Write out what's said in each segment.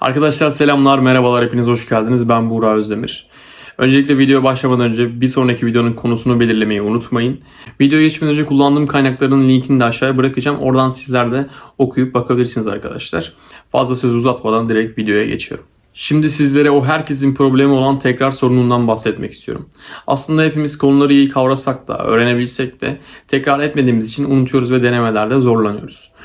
Arkadaşlar selamlar, merhabalar, hepiniz hoş geldiniz. Ben Buğra Özdemir. Öncelikle videoya başlamadan önce bir sonraki videonun konusunu belirlemeyi unutmayın. Videoya geçmeden önce kullandığım kaynakların linkini de aşağıya bırakacağım. Oradan sizler de okuyup bakabilirsiniz arkadaşlar. Fazla söz uzatmadan direkt videoya geçiyorum. Şimdi sizlere o herkesin problemi olan tekrar sorunundan bahsetmek istiyorum. Aslında hepimiz konuları iyi kavrasak da, öğrenebilsek de tekrar etmediğimiz için unutuyoruz ve denemelerde zorlanıyoruz.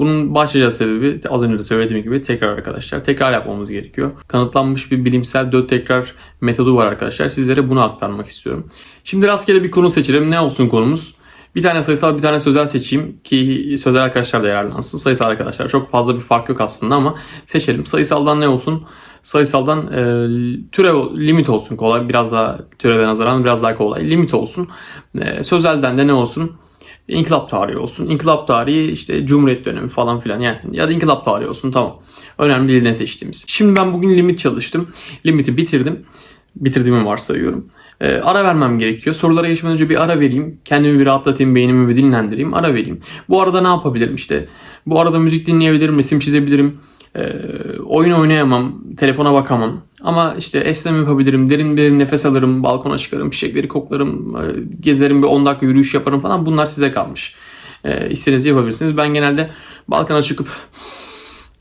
Bunun başlıca sebebi az önce de söylediğim gibi tekrar arkadaşlar. Tekrar yapmamız gerekiyor. Kanıtlanmış bir bilimsel dört tekrar metodu var arkadaşlar. Sizlere bunu aktarmak istiyorum. Şimdi rastgele bir konu seçelim. Ne olsun konumuz? Bir tane sayısal bir tane sözel seçeyim ki sözel arkadaşlar da yararlansın. Sayısal arkadaşlar çok fazla bir fark yok aslında ama seçelim. Sayısaldan ne olsun? Sayısaldan e, türev limit olsun kolay. Biraz daha türeve nazaran biraz daha kolay. Limit olsun. E, sözelden de ne olsun? İnkılap tarihi olsun. İnkılap tarihi işte Cumhuriyet dönemi falan filan yani ya da inkılap tarihi olsun tamam. Önemli değil ne seçtiğimiz. Şimdi ben bugün limit çalıştım. Limiti bitirdim. Bitirdiğimi varsayıyorum. Ee, ara vermem gerekiyor. Sorulara geçmeden önce bir ara vereyim. Kendimi bir rahatlatayım, beynimi bir dinlendireyim. Ara vereyim. Bu arada ne yapabilirim işte? Bu arada müzik dinleyebilirim, resim çizebilirim. Ee, oyun oynayamam, telefona bakamam. Ama işte esneme yapabilirim, derin bir nefes alırım, balkona çıkarım, çiçekleri koklarım, e, gezerim bir 10 dakika yürüyüş yaparım falan. Bunlar size kalmış. Ee, istediğinizi yapabilirsiniz. Ben genelde balkona çıkıp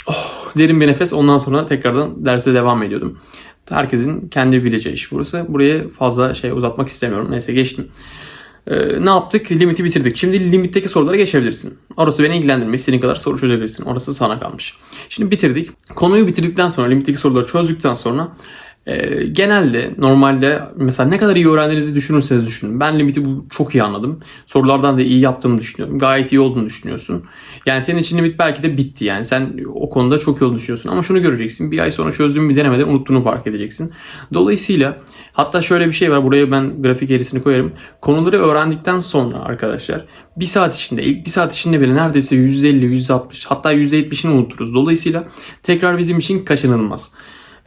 oh, derin bir nefes ondan sonra tekrardan derse devam ediyordum. Herkesin kendi bileceği iş burası. Buraya fazla şey uzatmak istemiyorum. Neyse geçtim. Ee, ne yaptık? Limiti bitirdik. Şimdi limitteki sorulara geçebilirsin. Orası beni ilgilendirmiyor. İstediğin kadar soru çözebilirsin. Orası sana kalmış. Şimdi bitirdik. Konuyu bitirdikten sonra, limitteki soruları çözdükten sonra e, genelde normalde mesela ne kadar iyi öğrendiğinizi düşünürseniz düşünün. Ben limiti bu çok iyi anladım. Sorulardan da iyi yaptığımı düşünüyorum. Gayet iyi olduğunu düşünüyorsun. Yani senin için limit belki de bitti yani. Sen o konuda çok iyi olduğunu düşünüyorsun. Ama şunu göreceksin. Bir ay sonra çözdüğün bir denemede unuttuğunu fark edeceksin. Dolayısıyla hatta şöyle bir şey var. Buraya ben grafik eğrisini koyarım. Konuları öğrendikten sonra arkadaşlar bir saat içinde, ilk bir saat içinde bile neredeyse %50, %60 hatta %70'ini unuturuz. Dolayısıyla tekrar bizim için kaçınılmaz.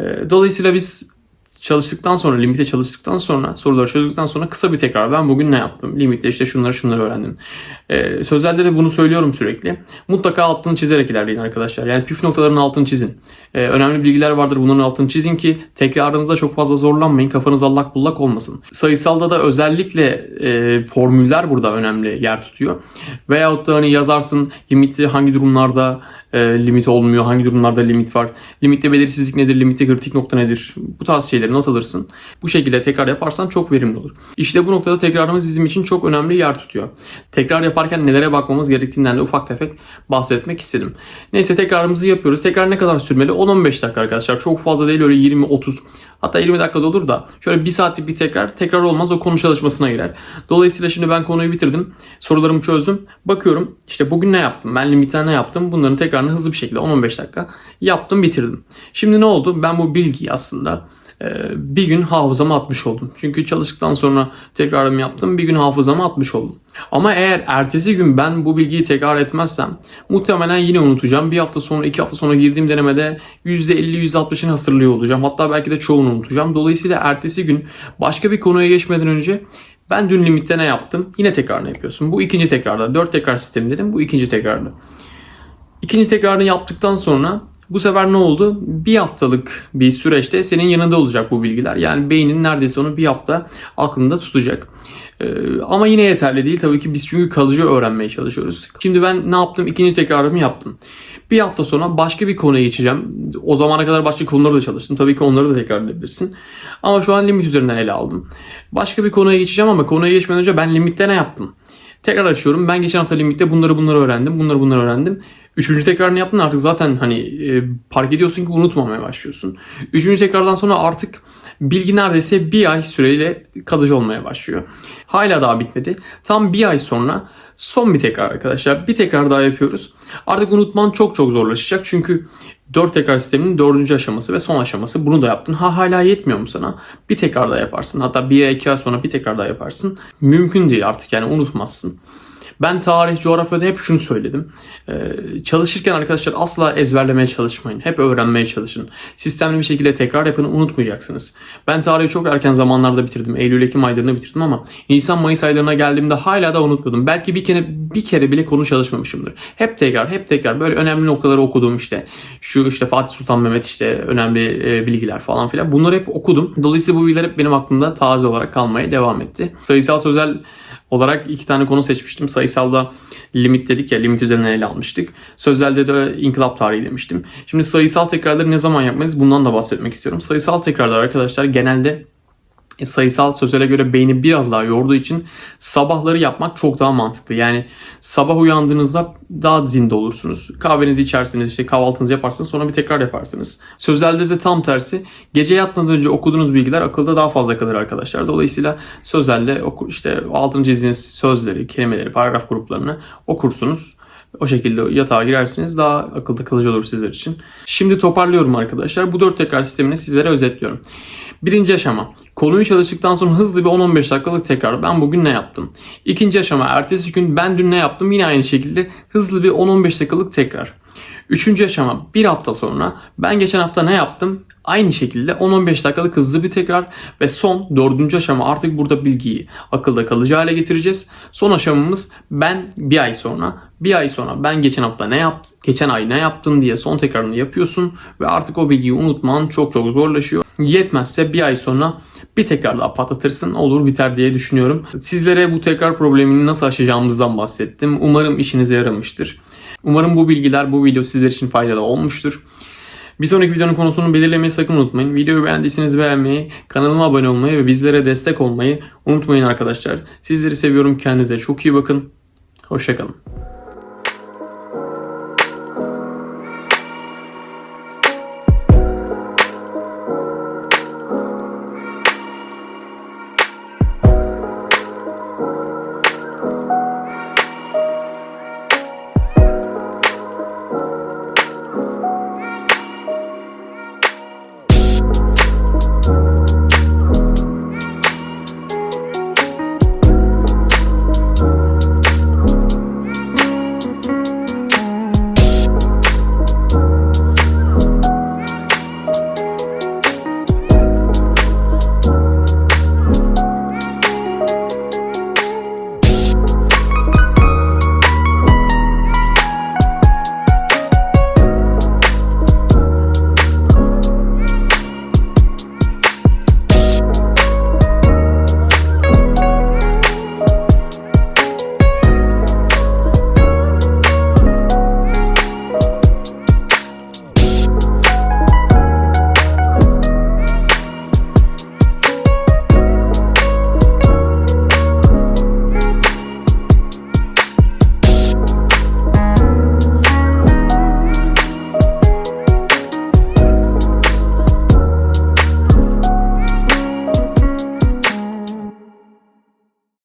Ee, Dolayısıyla biz çalıştıktan sonra, limite çalıştıktan sonra, soruları çözdükten sonra kısa bir tekrar. Ben bugün ne yaptım? Limitte işte şunları şunları öğrendim. Ee, sözlerde de bunu söylüyorum sürekli. Mutlaka altını çizerek ilerleyin arkadaşlar. Yani püf noktalarının altını çizin. Ee, önemli bilgiler vardır bunların altını çizin ki tekrarınızda çok fazla zorlanmayın. Kafanız allak bullak olmasın. Sayısalda da özellikle e, formüller burada önemli yer tutuyor. Veyahut da hani yazarsın limiti hangi durumlarda e, limit olmuyor, hangi durumlarda limit var, limitte belirsizlik nedir, limitte kritik nokta nedir, bu tarz şeyleri not alırsın. Bu şekilde tekrar yaparsan çok verimli olur. İşte bu noktada tekrarımız bizim için çok önemli yer tutuyor. Tekrar yaparken nelere bakmamız gerektiğinden de ufak tefek bahsetmek istedim. Neyse tekrarımızı yapıyoruz. Tekrar ne kadar sürmeli? 10-15 dakika arkadaşlar. Çok fazla değil öyle 20-30 hatta 20 dakikada olur da şöyle bir saatlik bir tekrar tekrar olmaz o konu çalışmasına girer. Dolayısıyla şimdi ben konuyu bitirdim. Sorularımı çözdüm. Bakıyorum işte bugün ne yaptım? Ben limite ne yaptım? Bunların tekrarını hızlı bir şekilde 10-15 dakika yaptım bitirdim. Şimdi ne oldu? Ben bu bilgiyi aslında bir gün hafızama atmış oldum. Çünkü çalıştıktan sonra tekrarımı yaptım. Bir gün hafızama atmış oldum. Ama eğer ertesi gün ben bu bilgiyi tekrar etmezsem muhtemelen yine unutacağım. Bir hafta sonra, iki hafta sonra girdiğim denemede %50-%60'ını hatırlıyor olacağım. Hatta belki de çoğunu unutacağım. Dolayısıyla ertesi gün başka bir konuya geçmeden önce ben dün limitte ne yaptım? Yine tekrar ne yapıyorsun? Bu ikinci tekrarda. Dört tekrar sistemi dedim. Bu ikinci tekrarda. İkinci tekrarını yaptıktan sonra bu sefer ne oldu? Bir haftalık bir süreçte senin yanında olacak bu bilgiler. Yani beynin neredeyse onu bir hafta aklında tutacak. Ee, ama yine yeterli değil. Tabii ki biz çünkü kalıcı öğrenmeye çalışıyoruz. Şimdi ben ne yaptım? İkinci tekrarımı yaptım. Bir hafta sonra başka bir konuya geçeceğim. O zamana kadar başka konuları da çalıştım. Tabii ki onları da tekrar edebilirsin. Ama şu an limit üzerinden ele aldım. Başka bir konuya geçeceğim ama konuya geçmeden önce ben limitte ne yaptım? Tekrar açıyorum. Ben geçen hafta limitte bunları bunları öğrendim. Bunları bunları öğrendim. Üçüncü tekrarını yaptın artık zaten hani e, fark ediyorsun ki unutmamaya başlıyorsun. Üçüncü tekrardan sonra artık bilgi neredeyse bir ay süreyle kalıcı olmaya başlıyor. Hala daha bitmedi. Tam bir ay sonra son bir tekrar arkadaşlar. Bir tekrar daha yapıyoruz. Artık unutman çok çok zorlaşacak. Çünkü 4 tekrar sisteminin dördüncü aşaması ve son aşaması. Bunu da yaptın. Ha hala yetmiyor mu sana? Bir tekrar daha yaparsın. Hatta bir ay iki ay sonra bir tekrar daha yaparsın. Mümkün değil artık yani unutmazsın. Ben tarih, coğrafyada hep şunu söyledim. Ee, çalışırken arkadaşlar asla ezberlemeye çalışmayın. Hep öğrenmeye çalışın. Sistemli bir şekilde tekrar yapın unutmayacaksınız. Ben tarihi çok erken zamanlarda bitirdim. Eylül-Ekim aylarında bitirdim ama Nisan-Mayıs aylarına geldiğimde hala da unutmadım. Belki bir kere bir kere bile konu çalışmamışımdır. Hep tekrar, hep tekrar böyle önemli noktaları okudum işte. Şu işte Fatih Sultan Mehmet işte önemli e, bilgiler falan filan. Bunları hep okudum. Dolayısıyla bu bilgiler hep benim aklımda taze olarak kalmaya devam etti. Sayısal sözel olarak iki tane konu seçmiştim. Sayısalda limit dedik ya limit üzerine ele almıştık. Sözelde de inkılap tarihi demiştim. Şimdi sayısal tekrarları ne zaman yapmalıyız bundan da bahsetmek istiyorum. Sayısal tekrarlar arkadaşlar genelde sayısal sözele göre beyni biraz daha yorduğu için sabahları yapmak çok daha mantıklı. Yani sabah uyandığınızda daha zinde olursunuz. Kahvenizi içersiniz, işte kahvaltınızı yaparsınız sonra bir tekrar yaparsınız. Sözelde de tam tersi. Gece yatmadan önce okuduğunuz bilgiler akılda daha fazla kalır arkadaşlar. Dolayısıyla sözelle oku, işte altını çizdiğiniz sözleri, kelimeleri, paragraf gruplarını okursunuz. O şekilde yatağa girersiniz daha akılda kalıcı olur sizler için. Şimdi toparlıyorum arkadaşlar. Bu dört tekrar sistemini sizlere özetliyorum. Birinci aşama. Konuyu çalıştıktan sonra hızlı bir 10-15 dakikalık tekrar. Ben bugün ne yaptım? İkinci aşama. Ertesi gün ben dün ne yaptım? Yine aynı şekilde hızlı bir 10-15 dakikalık tekrar. Üçüncü aşama. Bir hafta sonra ben geçen hafta ne yaptım? Aynı şekilde 10-15 dakikalık hızlı bir tekrar ve son dördüncü aşama artık burada bilgiyi akılda kalıcı hale getireceğiz. Son aşamamız ben bir ay sonra bir ay sonra ben geçen hafta ne yaptım, geçen ay ne yaptım diye son tekrarını yapıyorsun ve artık o bilgiyi unutman çok çok zorlaşıyor. Yetmezse bir ay sonra bir tekrar daha patlatırsın olur biter diye düşünüyorum. Sizlere bu tekrar problemini nasıl aşacağımızdan bahsettim. Umarım işinize yaramıştır. Umarım bu bilgiler, bu video sizler için faydalı olmuştur. Bir sonraki videonun konusunu belirlemeyi sakın unutmayın. Videoyu beğendiyseniz beğenmeyi, kanalıma abone olmayı ve bizlere destek olmayı unutmayın arkadaşlar. Sizleri seviyorum. Kendinize çok iyi bakın. Hoşçakalın.